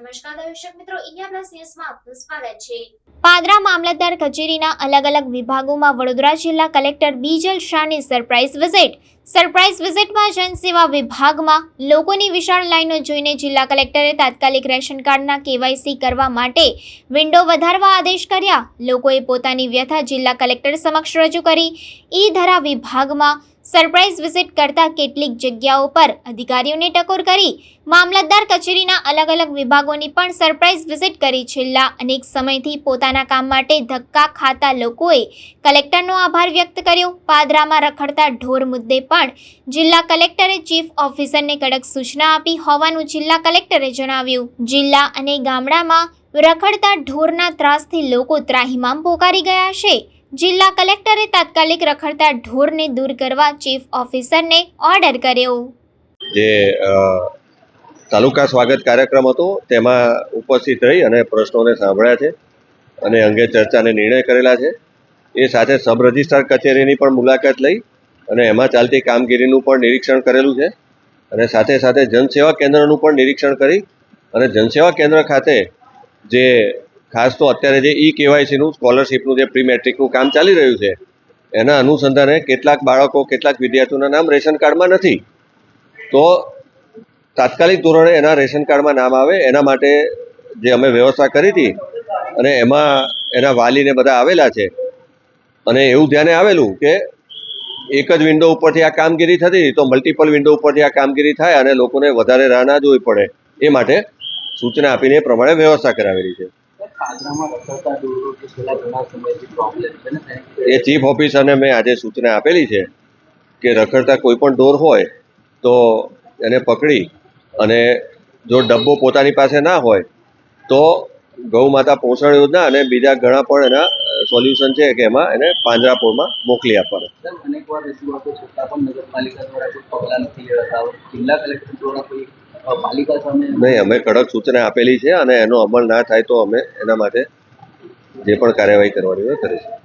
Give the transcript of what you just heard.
નમસ્કાર, દર્શક મિત્રો, ઇન્ડિયા પ્લસ ન્યૂઝમાં આપનું સ્વાગત છે. પાદરા મામલતદાર કચેરીના અલગ અલગ વિભાગોમાં વડોદરા જિલ્લા કલેક્ટર બીજલ શાહની સરપ્રાઇઝ વિઝિટ. સરપ્રાઇઝ વિઝિટમાં જનસેવા વિભાગમાં લોકોની વિશાળ લાઈનો જોઈને જિલ્લા કલેક્ટરે તાત્કાલિક રેશન કાર્ડના કેવાયસી કરવા માટે વિન્ડો વધારવા આદેશ કર્યા. લોકોએ પોતાની વ્યથા જિલ્લા કલેક્ટર સમક્ષ રજૂ કરી. ઈ ધરા વિભાગમાં સરપ્રાઇઝ વિઝિટ કરતા કેટલીક જગ્યાઓ પર અધિકારીઓને ટકોર કરી મામલતદાર કચેરીના અલગ અલગ વિભાગોની પણ સરપ્રાઇઝ વિઝિટ કરી. છેલ્લા અનેક સમયથી પોતાના કામ માટે ધક્કા ખાતા લોકોએ કલેક્ટરનો આભાર વ્યક્ત કર્યો. પાદરામાં રખડતા ઢોર મુદ્દે પણ જિલ્લા કલેક્ટરે ચીફ ઓફિસરને કડક સૂચના આપી હોવાનું જિલ્લા કલેક્ટરે જણાવ્યું. જિલ્લા અને ગામડામાં રખડતા ઢોરના ત્રાસથી લોકો ત્રાહિમામ પોકારી ગયા છે. જિલ્લા કલેક્ટરે તાત્કાલિક રખડતા ઢોરને દૂર કરવા ચીફ ઓફિસરને ઓર્ડર કર્યો. જે તાલુકા સ્વાગત કાર્યક્રમ હતો, તેમાં ઉપસ્થિત રહી અને પ્રશ્નોને સાંભળ્યા છે અને અંગે ચર્ચાને નિર્ણય કરેલા છે. એ સાથે સબ રજિસ્ટ્રાર કચેરીની પણ મુલાકાત લઈ અને એમાં ચાલતી કામગીરીનું પણ નિરીક્ષણ કરેલું છે અને સાથે સાથે જનસેવા કેન્દ્રનું પણ નિરીક્ષણ કરી અને જનસેવા કેન્દ્ર ખાતે જે ખાસ તો અત્યારે જે ઈ કેવાયસીનું સ્કોલરશીપનું જે પ્રી મેટ્રિકનું કામ ચાલી રહ્યું છે, એના અનુસંધાને કેટલાક બાળકો, કેટલાક વિદ્યાર્થીઓના નામ રેશન કાર્ડમાં નથી. તો તાત્કાલિક ધોરણે એના રેશન કાર્ડમાં નામ આવે, એના માટે જે અમે વ્યવસ્થા કરી હતી, અને એમાં એના વાલીને બધા આવેલા છે. અને એવું ધ્યાને આવેલું કે એક જ વિન્ડો ઉપરથી આ કામગીરી થતી, તો મલ્ટિપલ વિન્ડો ઉપરથી આ કામગીરી થાય અને લોકોને વધારે રાહ ના જોવી પડે. એ માટે સૂચના આપીને એ પ્રમાણે વ્યવસ્થા કરાવેલી છે. એ ચીફ ઓફિસરને મેં આજે સૂચના આપેલી છે કે રખડતા કોઈ પણ ઢોર હોય તો એને પકડી અને જો ડબ્બો પોતાની પાસે ના હોય તો ગૌ માતા પોષણ યોજના અને બીજા ઘણા પણ એના સોલ્યુશન છે કે એમાં એને પાંજરાપોળમાં મોકલી આપવાના. નહીં, અમે કડક સૂચના આપેલી છે અને એનો અમલ ના થાય તો અમે એના માટે જે પણ કાર્યવાહી કરવાની હોય કરીશું.